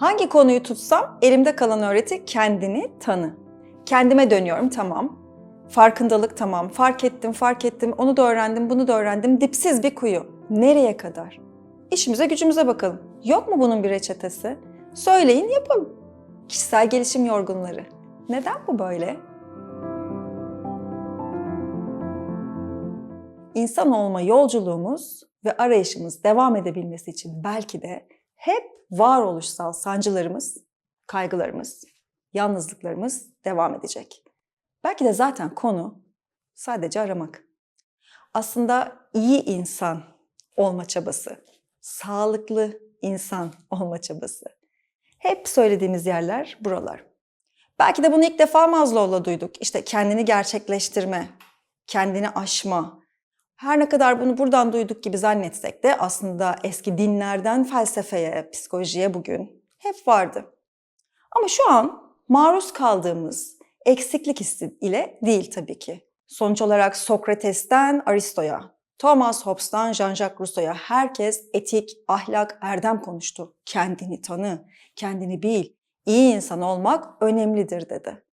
Hangi konuyu tutsam elimde kalan öğreti kendini tanı. Kendime dönüyorum tamam. Farkındalık tamam. Fark ettim, fark ettim. Onu da öğrendim, bunu da öğrendim. Dipsiz bir kuyu. Nereye kadar? İşimize gücümüze bakalım. Yok mu bunun bir reçetesi? Söyleyin yapalım. Kişisel gelişim yorgunları. Neden bu böyle? İnsan olma yolculuğumuz ve arayışımız devam edebilmesi için belki de hep varoluşsal sancılarımız, kaygılarımız, yalnızlıklarımız devam edecek. Belki de zaten konu sadece aramak. Aslında iyi insan olma çabası, sağlıklı insan olma çabası. Hep söylediğimiz yerler buralar. Belki de bunu ilk defa Maslow'la duyduk. İşte kendini gerçekleştirme, kendini aşma. Her ne kadar bunu buradan duyduk gibi zannetsek de aslında eski dinlerden felsefeye, psikolojiye bugün hep vardı. Ama şu an maruz kaldığımız eksiklik hissi ile değil tabii ki. Sonuç olarak Sokrates'ten Aristo'ya, Thomas Hobbes'tan Jean-Jacques Rousseau'ya herkes etik, ahlak, erdem konuştu. Kendini tanı, kendini bil, iyi insan olmak önemlidir dedi.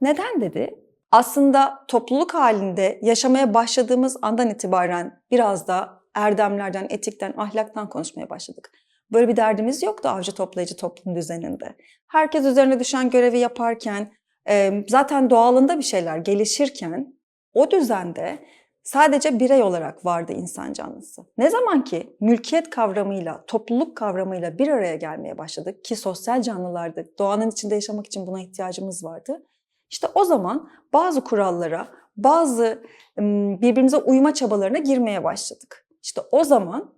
Neden dedi? Aslında topluluk halinde yaşamaya başladığımız andan itibaren biraz da erdemlerden, etikten, ahlaktan konuşmaya başladık. Böyle bir derdimiz yoktu avcı toplayıcı toplum düzeninde. Herkes üzerine düşen görevi yaparken, zaten doğalında bir şeyler gelişirken o düzende sadece birey olarak vardı insan canlısı. Ne zaman ki mülkiyet kavramıyla, topluluk kavramıyla bir araya gelmeye başladık ki sosyal canlılardık, doğanın içinde yaşamak için buna ihtiyacımız vardı. İşte o zaman bazı kurallara, bazı birbirimize uyma çabalarına girmeye başladık. İşte o zaman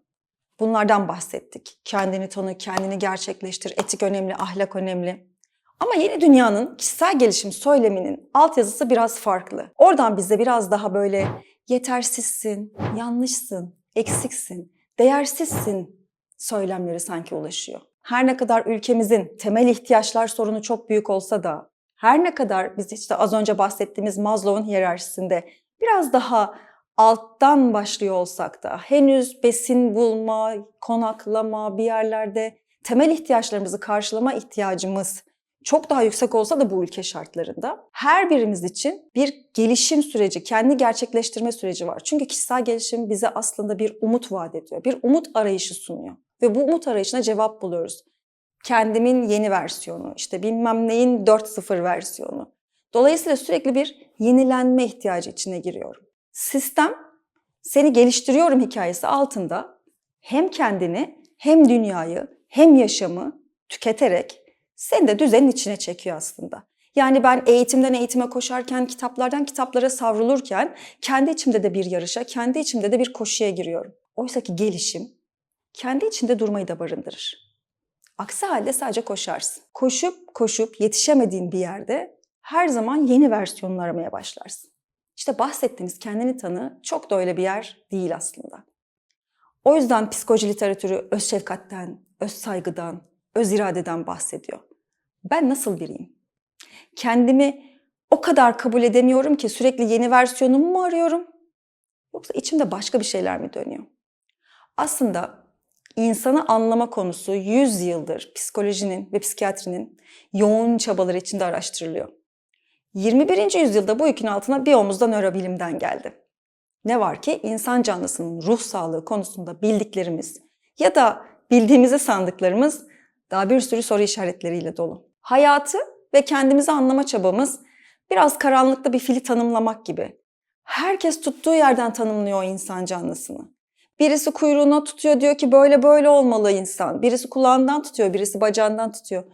bunlardan bahsettik. Kendini tanı, kendini gerçekleştir, etik önemli, ahlak önemli. Ama yeni dünyanın kişisel gelişim söyleminin altyazısı biraz farklı. Oradan bize biraz daha böyle yetersizsin, yanlışsın, eksiksin, değersizsin söylemleri sanki ulaşıyor. Her ne kadar ülkemizin temel ihtiyaçlar sorunu çok büyük olsa da, her ne kadar biz işte az önce bahsettiğimiz Maslow'un hiyerarşisinde biraz daha alttan başlıyor olsak da henüz besin bulma, konaklama, bir yerlerde temel ihtiyaçlarımızı karşılama ihtiyacımız çok daha yüksek olsa da bu ülke şartlarında her birimiz için bir gelişim süreci, kendi gerçekleştirme süreci var. Çünkü kişisel gelişim bize aslında bir umut vaat ediyor. Bir umut arayışı sunuyor. Ve bu umut arayışına cevap buluyoruz. Kendimin yeni versiyonu, işte bilmem neyin 4.0 versiyonu. Dolayısıyla sürekli bir yenilenme ihtiyacı içine giriyorum. Sistem seni geliştiriyorum hikayesi altında hem kendini hem dünyayı hem yaşamı tüketerek seni de düzenin içine çekiyor aslında. Yani ben eğitimden eğitime koşarken, kitaplardan kitaplara savrulurken kendi içimde de bir yarışa, kendi içimde de bir koşuya giriyorum. Oysa ki gelişim kendi içinde durmayı da barındırır. Aksi halde sadece koşarsın. Koşup koşup yetişemediğin bir yerde her zaman yeni versiyonunu aramaya başlarsın. İşte bahsettiğimiz kendini tanı çok da öyle bir yer değil aslında. O yüzden psikoloji literatürü öz şefkatten, öz saygıdan, öz iradeden bahsediyor. Ben nasıl biriyim? Kendimi o kadar kabul edemiyorum ki sürekli yeni versiyonumu mu arıyorum? Yoksa içimde başka bir şeyler mi dönüyor? Aslında insanı anlama konusu 100 yıldır psikolojinin ve psikiyatrinin yoğun çabaları içinde araştırılıyor. 21. yüzyılda bu yükün altına bir omuzda nörobilimden geldi. Ne var ki insan canlısının ruh sağlığı konusunda bildiklerimiz ya da bildiğimizi sandıklarımız daha bir sürü soru işaretleriyle dolu. Hayatı ve kendimizi anlama çabamız biraz karanlıkta bir fili tanımlamak gibi. Herkes tuttuğu yerden tanımlıyor insan canlısını. Birisi kuyruğuna tutuyor diyor ki böyle böyle olmalı insan. Birisi kulağından tutuyor, birisi bacağından tutuyor.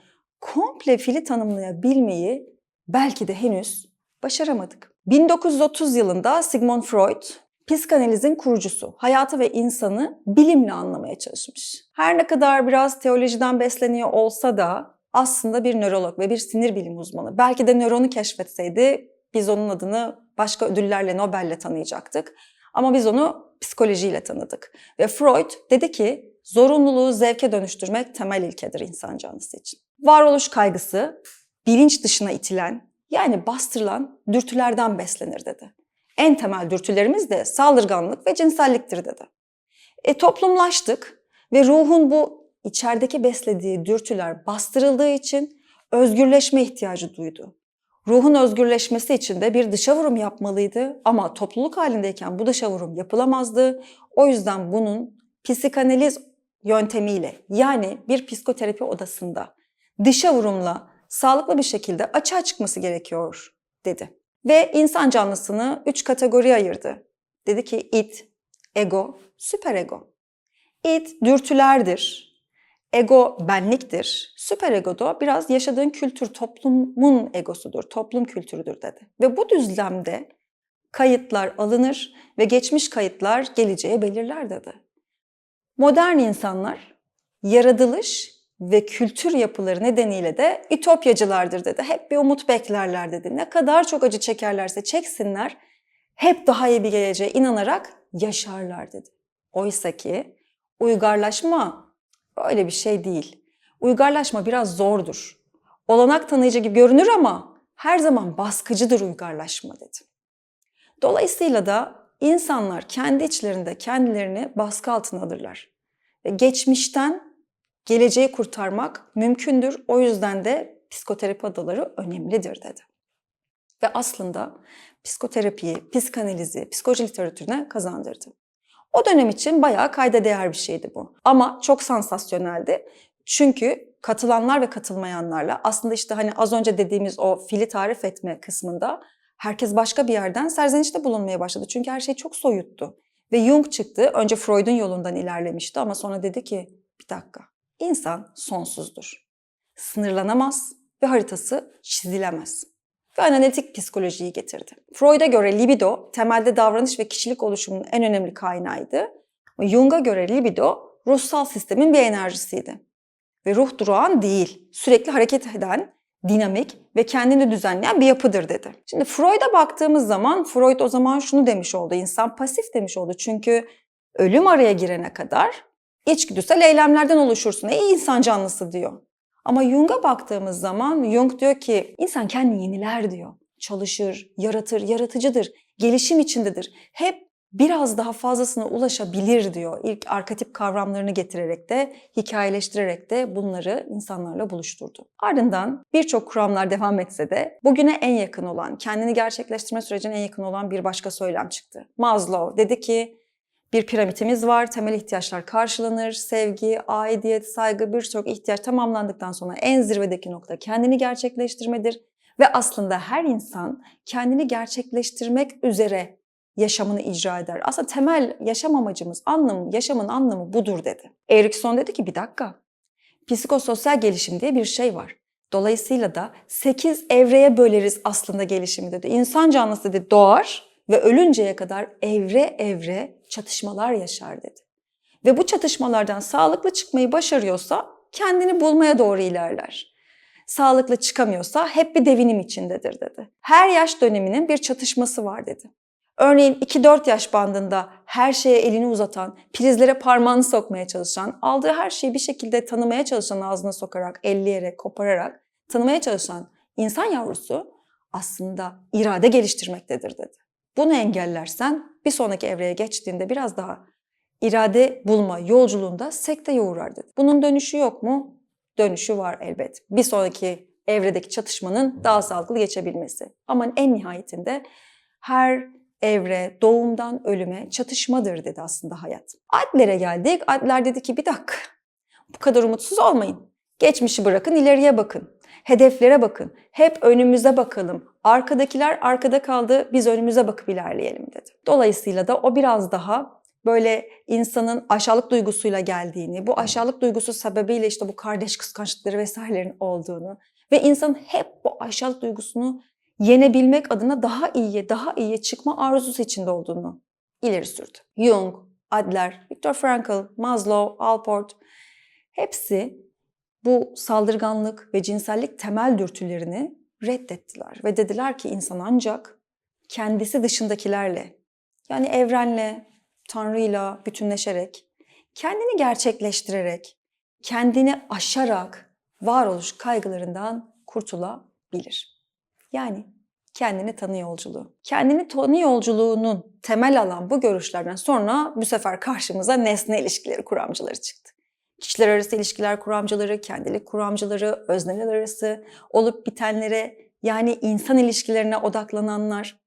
Komple fili tanımlayabilmeyi belki de henüz başaramadık. 1930 yılında Sigmund Freud psikanalizin kurucusu, hayatı ve insanı bilimle anlamaya çalışmış. Her ne kadar biraz teolojiden besleniyor olsa da aslında bir nörolog ve bir sinir bilim uzmanı. Belki de nöronu keşfetseydi biz onun adını başka ödüllerle Nobel'le tanıyacaktık. Ama biz onu psikolojiyle tanıdık. Ve Freud dedi ki zorunluluğu zevke dönüştürmek temel ilkedir insan canlısı için. Varoluş kaygısı bilinç dışına itilen yani bastırılan dürtülerden beslenir dedi. En temel dürtülerimiz de saldırganlık ve cinselliktir dedi. E toplumlaştık ve ruhun bu içerideki beslediği dürtüler bastırıldığı için özgürleşme ihtiyacı duydu. Ruhun özgürleşmesi için de bir dışa vurum yapmalıydı ama topluluk halindeyken bu dışa vurum yapılamazdı. O yüzden bunun psikanaliz yöntemiyle yani bir psikoterapi odasında dışa vurumla sağlıklı bir şekilde açığa çıkması gerekiyor dedi. Ve insan canlısını üç kategoriye ayırdı. Dedi ki id, ego, süperego. İd dürtülerdir. Ego benliktir. Süperego da biraz yaşadığın kültür, toplumun egosudur, toplum kültürüdür dedi. Ve bu düzlemde kayıtlar alınır ve geçmiş kayıtlar geleceğe belirler dedi. Modern insanlar yaratılış ve kültür yapıları nedeniyle de ütopyacılardır dedi. Hep bir umut beklerler dedi. Ne kadar çok acı çekerlerse çeksinler hep daha iyi bir geleceğe inanarak yaşarlar dedi. Oysa ki uygarlaşma öyle bir şey değil. Uygarlaşma biraz zordur. Olanak tanıyıcı gibi görünür ama her zaman baskıcıdır uygarlaşma dedi. Dolayısıyla da insanlar kendi içlerinde kendilerini baskı altına alırlar. Ve geçmişten geleceği kurtarmak mümkündür. O yüzden de psikoterapi adaları önemlidir dedi. Ve aslında psikoterapiyi, psikanalizi, psikoloji literatürüne kazandırdı. O dönem için bayağı kayda değer bir şeydi bu. Ama çok sansasyoneldi. Çünkü katılanlar ve katılmayanlarla aslında işte hani az önce dediğimiz o fili tarif etme kısmında herkes başka bir yerden serzenişte bulunmaya başladı. Çünkü her şey çok soyuttu. Ve Jung çıktı. Önce Freud'un yolundan ilerlemişti ama sonra dedi ki bir dakika. İnsan sonsuzdur. Sınırlanamaz ve haritası çizilemez. Ve analitik psikolojiyi getirdi. Freud'a göre libido temelde davranış ve kişilik oluşumunun en önemli kaynağıydı. Jung'a göre libido ruhsal sistemin bir enerjisiydi. Ve ruh durağan değil, sürekli hareket eden, dinamik ve kendini düzenleyen bir yapıdır dedi. Şimdi Freud'a baktığımız zaman Freud o zaman şunu demiş oldu. İnsan pasif demiş oldu. Çünkü ölüm araya girene kadar içgüdüsel eylemlerden oluşursun. Ey insan canlısı diyor. Ama Jung'a baktığımız zaman Jung diyor ki insan kendini yeniler diyor. Çalışır, yaratır, yaratıcıdır, gelişim içindedir. Hep biraz daha fazlasına ulaşabilir diyor. İlk arketip kavramlarını getirerek de, hikayeleştirerek de bunları insanlarla buluşturdu. Ardından birçok kuramlar devam etse de bugüne en yakın olan, kendini gerçekleştirme sürecine en yakın olan bir başka söylem çıktı. Maslow dedi ki bir piramidimiz var, temel ihtiyaçlar karşılanır, sevgi, aidiyet, saygı birçok ihtiyaç tamamlandıktan sonra en zirvedeki nokta kendini gerçekleştirmedir. Ve aslında her insan kendini gerçekleştirmek üzere yaşamını icra eder. Aslında temel yaşam amacımız, anlamı, yaşamın anlamı budur dedi. Erikson dedi ki bir dakika, psikososyal gelişim diye bir şey var. Dolayısıyla da 8 evreye böleriz aslında gelişimi dedi. İnsan canlısı dedi doğar ve ölünceye kadar evre evre çatışmalar yaşar dedi. Ve bu çatışmalardan sağlıklı çıkmayı başarıyorsa kendini bulmaya doğru ilerler. Sağlıklı çıkamıyorsa hep bir devinim içindedir dedi. Her yaş döneminin bir çatışması var dedi. Örneğin 2-4 yaş bandında her şeye elini uzatan, prizlere parmağını sokmaya çalışan, aldığı her şeyi bir şekilde tanımaya çalışan ağzına sokarak, elleyerek, kopararak tanımaya çalışan insan yavrusu aslında irade geliştirmektedir dedi. Bunu engellersen bir sonraki evreye geçtiğinde biraz daha irade bulma yolculuğunda sekteye uğrar dedi. Bunun dönüşü yok mu? Dönüşü var elbet. Bir sonraki evredeki çatışmanın daha sağlıklı geçebilmesi. Ama en nihayetinde her evre doğumdan ölüme çatışmadır dedi aslında hayat. Adler'e geldik. Adler dedi ki bir dakika bu kadar umutsuz olmayın. Geçmişi bırakın ileriye bakın. Hedeflere bakın. Hep önümüze bakalım. Arkadakiler arkada kaldı. Biz önümüze bakıp ilerleyelim dedi. Dolayısıyla da o biraz daha böyle insanın aşağılık duygusuyla geldiğini, bu aşağılık duygusu sebebiyle işte bu kardeş kıskançlıkları vesairelerin olduğunu ve insanın hep bu aşağılık duygusunu yenebilmek adına daha iyiye, daha iyiye çıkma arzusu içinde olduğunu ileri sürdü. Jung, Adler, Viktor Frankl, Maslow, Alport hepsi bu saldırganlık ve cinsellik temel dürtülerini reddettiler ve dediler ki insan ancak kendisi dışındakilerle yani evrenle, Tanrı'yla bütünleşerek, kendini gerçekleştirerek, kendini aşarak varoluş kaygılarından kurtulabilir. Yani kendini tanı yolculuğu. Kendini tanı yolculuğunun temel alan bu görüşlerden sonra bu sefer karşımıza nesne ilişkileri kuramcıları çıktı. Kişiler arası ilişkiler kuramcıları, kendilik kuramcıları, özneler arası olup bitenlere yani insan ilişkilerine odaklananlar.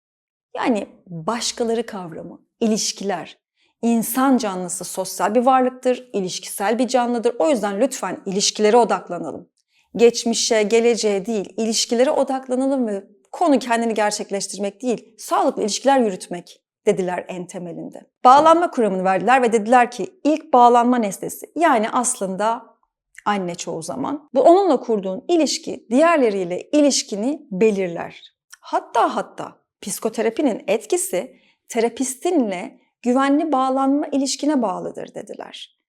Yani başkaları kavramı, ilişkiler. İnsan canlısı sosyal bir varlıktır, ilişkisel bir canlıdır. O yüzden lütfen ilişkilere odaklanalım. Geçmişe, geleceğe değil, ilişkilere odaklanalım ve konu kendini gerçekleştirmek değil, sağlıklı ilişkiler yürütmek dediler en temelinde. Bağlanma kuramını verdiler ve dediler ki ilk bağlanma nesnesi yani aslında anne çoğu zaman. Bu onunla kurduğun ilişki diğerleriyle ilişkini belirler. Hatta hatta psikoterapinin etkisi terapistinle güvenli bağlanma ilişkine bağlıdır dediler.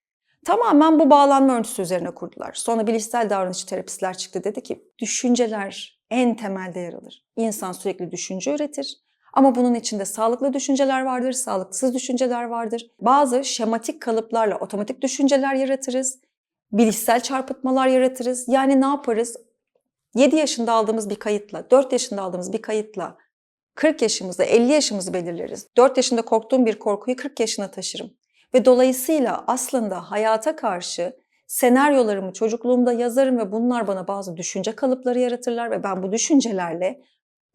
Tamamen bu bağlanma örüntüsü üzerine kurdular. Sonra bilişsel davranış terapistler çıktı dedi ki düşünceler en temelde yer alır. İnsan sürekli düşünce üretir. Ama bunun içinde sağlıklı düşünceler vardır, sağlıksız düşünceler vardır. Bazı şematik kalıplarla otomatik düşünceler yaratırız. Bilişsel çarpıtmalar yaratırız. Yani ne yaparız? 7 yaşında aldığımız bir kayıtla, 4 yaşında aldığımız bir kayıtla 40 yaşımızda 50 yaşımızı belirleriz. 4 yaşında korktuğum bir korkuyu 40 yaşına taşırım. Ve dolayısıyla aslında hayata karşı senaryolarımı çocukluğumda yazarım ve bunlar bana bazı düşünce kalıpları yaratırlar ve ben bu düşüncelerle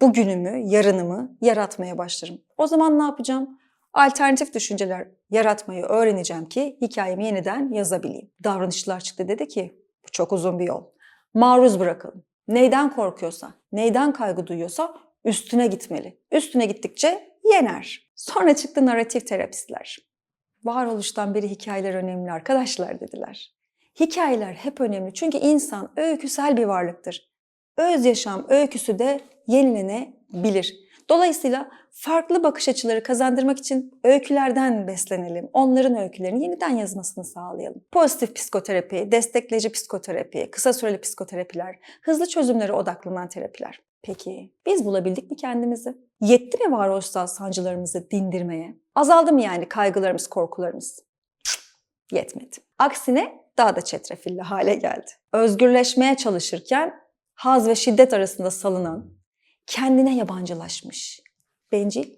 bugünümü, yarınımı yaratmaya başlarım. O zaman ne yapacağım? Alternatif düşünceler yaratmayı öğreneceğim ki hikayemi yeniden yazabileyim. Davranışçılar çıktı dedi ki bu çok uzun bir yol. Maruz bırakalım. Neyden korkuyorsa, neyden kaygı duyuyorsa üstüne gitmeli. Üstüne gittikçe yener. Sonra çıktı narratif terapistler. Varoluştan beri hikayeler önemli arkadaşlar dediler. Hikayeler hep önemli çünkü insan öyküsel bir varlıktır. Öz yaşam öyküsü de yenilenebilir. Dolayısıyla farklı bakış açıları kazandırmak için öykülerden beslenelim. Onların öykülerini yeniden yazmasını sağlayalım. Pozitif psikoterapi, destekleyici psikoterapi, kısa süreli psikoterapiler, hızlı çözümlere odaklanan terapiler. Peki biz bulabildik mi kendimizi? Yetti mi varoluşsal sancılarımızı dindirmeye? Azaldı mı yani kaygılarımız, korkularımız? Yetmedi. Aksine daha da çetrefilli hale geldi. Özgürleşmeye çalışırken haz ve şiddet arasında salınan, kendine yabancılaşmış, bencil,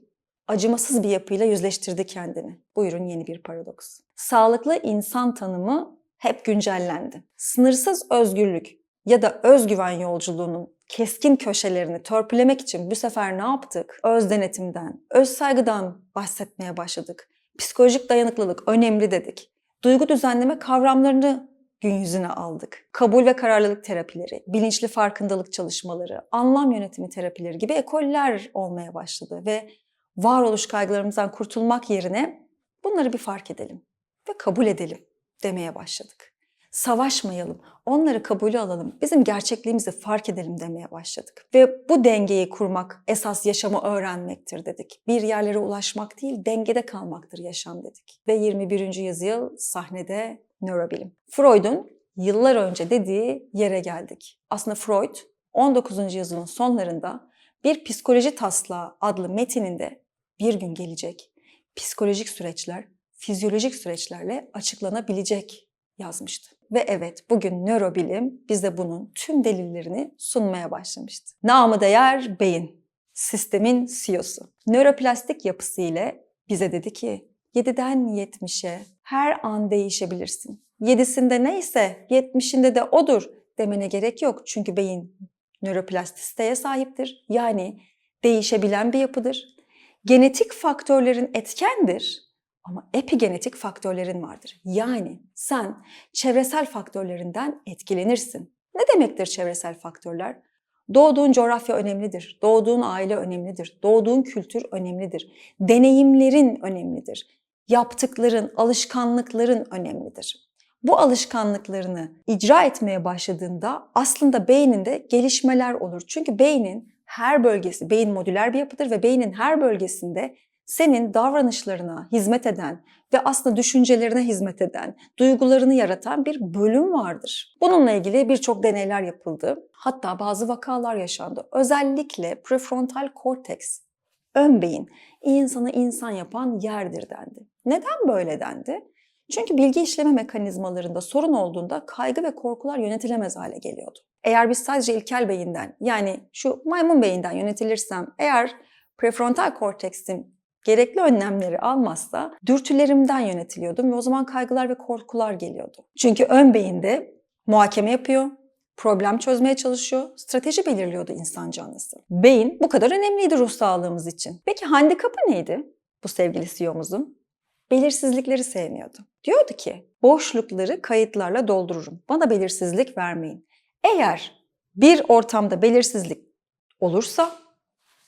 acımasız bir yapıyla yüzleştirdi kendini. Buyurun yeni bir paradoks. Sağlıklı insan tanımı hep güncellendi. Sınırsız özgürlük ya da özgüven yolculuğunun keskin köşelerini törpülemek için bu sefer ne yaptık? Öz denetimden, öz saygıdan bahsetmeye başladık. Psikolojik dayanıklılık önemli dedik. Duygu düzenleme kavramlarını gün yüzüne aldık. Kabul ve kararlılık terapileri, bilinçli farkındalık çalışmaları, anlam yönetimi terapileri gibi ekoller olmaya başladı ve varoluş kaygılarımızdan kurtulmak yerine bunları bir fark edelim ve kabul edelim demeye başladık. Savaşmayalım, onları kabulü alalım, bizim gerçekliğimizi fark edelim demeye başladık. Ve bu dengeyi kurmak esas yaşamı öğrenmektir dedik. Bir yerlere ulaşmak değil, dengede kalmaktır yaşam dedik. Ve 21. yüzyıl sahnede nörobilim. Freud'un yıllar önce dediği yere geldik. Aslında Freud 19. yüzyılın sonlarında bir psikoloji taslağı adlı metininde bir gün gelecek psikolojik süreçler fizyolojik süreçlerle açıklanabilecek yazmıştı. Ve evet bugün nörobilim bize bunun tüm delillerini sunmaya başlamıştı. Namı değer beyin, sistemin CEO'su. Nöroplastik yapısı ile bize dedi ki 7'den 70'e her an değişebilirsin. 7'sinde neyse 70'inde de odur demene gerek yok. Çünkü beyin nöroplastisiteye sahiptir. Yani değişebilen bir yapıdır. Genetik faktörlerin etkendir ama epigenetik faktörlerin vardır. Yani sen çevresel faktörlerinden etkilenirsin. Ne demektir çevresel faktörler? Doğduğun coğrafya önemlidir, doğduğun aile önemlidir, doğduğun kültür önemlidir, deneyimlerin önemlidir, yaptıkların, alışkanlıkların önemlidir. Bu alışkanlıklarını icra etmeye başladığında aslında beyninde gelişmeler olur. Çünkü beynin her bölgesi, beyin modüler bir yapıdır ve beynin her bölgesinde senin davranışlarına hizmet eden ve aslında düşüncelerine hizmet eden, duygularını yaratan bir bölüm vardır. Bununla ilgili birçok deneyler yapıldı. Hatta bazı vakalar yaşandı. Özellikle prefrontal korteks, ön beyin, insanı insan yapan yerdir dendi. Neden böyle dendi? Çünkü bilgi işleme mekanizmalarında sorun olduğunda kaygı ve korkular yönetilemez hale geliyordu. Eğer biz sadece ilkel beyinden yani şu maymun beyinden yönetilirsem, eğer prefrontal korteksin gerekli önlemleri almazsa dürtülerimden yönetiliyordum ve o zaman kaygılar ve korkular geliyordu. Çünkü ön beyinde muhakeme yapıyor, problem çözmeye çalışıyor, strateji belirliyordu insan canlısı. Beyin bu kadar önemliydi ruh sağlığımız için. Peki handikapı neydi bu sevgili CEO'muzun? Belirsizlikleri sevmiyordu. Diyordu ki boşlukları kayıtlarla doldururum. Bana belirsizlik vermeyin. Eğer bir ortamda belirsizlik olursa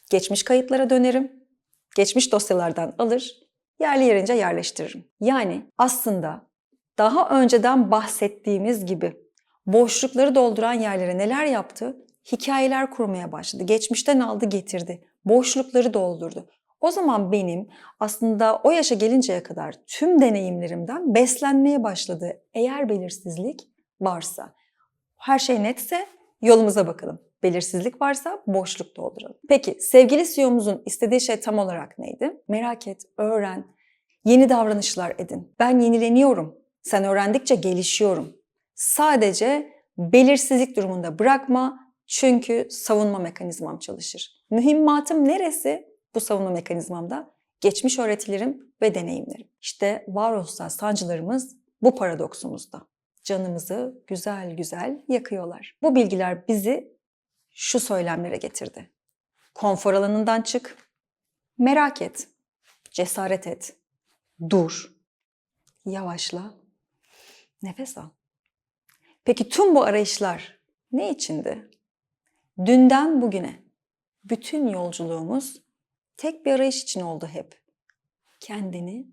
geçmiş kayıtlara dönerim. Geçmiş dosyalardan alır, yerli yerince yerleştiririm. Yani aslında daha önceden bahsettiğimiz gibi boşlukları dolduran yerlere neler yaptı? Hikayeler kurmaya başladı. Geçmişten aldı getirdi. Boşlukları doldurdu. O zaman benim aslında o yaşa gelinceye kadar tüm deneyimlerimden beslenmeye başladı. Eğer belirsizlik varsa, her şey netse yolumuza bakalım. Belirsizlik varsa boşluk dolduralım. Peki sevgili CEO'muzun istediği şey tam olarak neydi? Merak et, öğren, yeni davranışlar edin. Ben yenileniyorum. Sen öğrendikçe gelişiyorum. Sadece belirsizlik durumunda bırakma çünkü savunma mekanizmam çalışır. Mühimmatım neresi? Bu savunma mekanizmamda geçmiş öğretilerim ve deneyimlerim. İşte varoluşsal sancılarımız bu paradoksumuzda. Canımızı güzel güzel yakıyorlar. Bu bilgiler bizi şu söylemlere getirdi. Konfor alanından çık, merak et, cesaret et, dur, yavaşla, nefes al. Peki tüm bu arayışlar ne içindi? Dünden bugüne bütün yolculuğumuz tek bir arayış için oldu hep. Kendini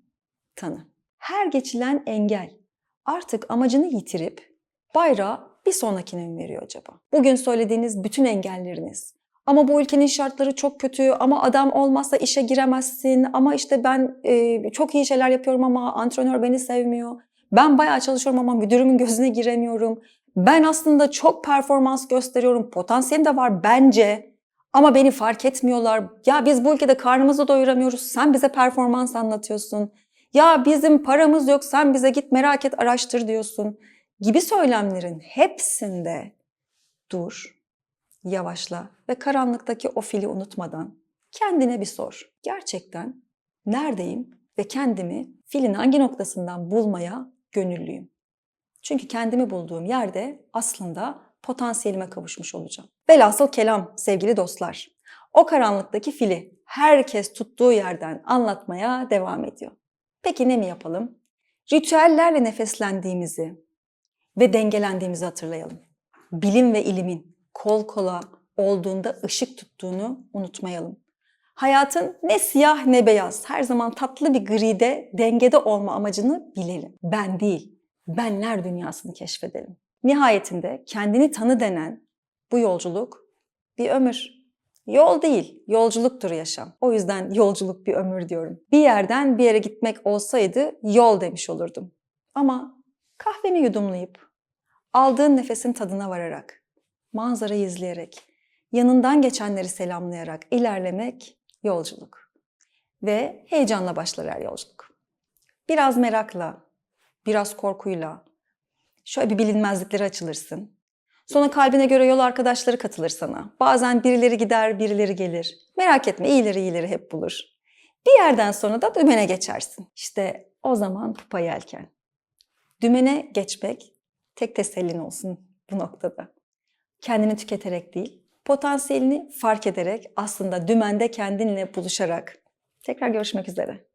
tanı. Her geçilen engel artık amacını yitirip bayrağı bir sonrakine mi veriyor acaba? Bugün söylediğiniz bütün engelleriniz. Ama bu ülkenin şartları çok kötü, ama adam olmazsa işe giremezsin, ama işte ben e, çok iyi şeyler yapıyorum ama antrenör beni sevmiyor. Ben bayağı çalışıyorum ama müdürümün gözüne giremiyorum. Ben aslında çok performans gösteriyorum, potansiyelim de var bence. Ama beni fark etmiyorlar. Ya biz bu ülkede karnımızı doyuramıyoruz, sen bize performans anlatıyorsun. Ya bizim paramız yok, sen bize git merak et, araştır diyorsun gibi söylemlerin hepsinde dur, yavaşla ve karanlıktaki o fili unutmadan kendine bir sor. Gerçekten neredeyim ve kendimi filin hangi noktasından bulmaya gönüllüyüm? Çünkü kendimi bulduğum yerde aslında potansiyelime kavuşmuş olacağım. Velhasıl kelam sevgili dostlar. O karanlıktaki fili herkes tuttuğu yerden anlatmaya devam ediyor. Peki ne mi yapalım? Ritüellerle nefeslendiğimizi, ve dengelendiğimizi hatırlayalım. Bilim ve ilimin kol kola olduğunda ışık tuttuğunu unutmayalım. Hayatın ne siyah ne beyaz, her zaman tatlı bir gride, dengede olma amacını bilelim. Ben değil, benler dünyasını keşfedelim. Nihayetinde kendini tanı denen bu yolculuk bir ömür. Yol değil, yolculuktur yaşam. O yüzden yolculuk bir ömür diyorum. Bir yerden bir yere gitmek olsaydı yol demiş olurdum. Ama kahveni yudumlayıp aldığın nefesin tadına vararak, manzarayı izleyerek, yanından geçenleri selamlayarak ilerlemek yolculuk. Ve heyecanla başlar her yolculuk. Biraz merakla, biraz korkuyla, şöyle bir bilinmezlikleri açılırsın. Sonra kalbine göre yol arkadaşları katılır sana. Bazen birileri gider, birileri gelir. Merak etme, iyileri iyileri hep bulur. Bir yerden sonra da dümene geçersin. İşte o zaman pupa yelken. Dümene geçmek tek tesellin olsun bu noktada. Kendini tüketerek değil, potansiyelini fark ederek aslında dümende kendinle buluşarak. Tekrar görüşmek üzere.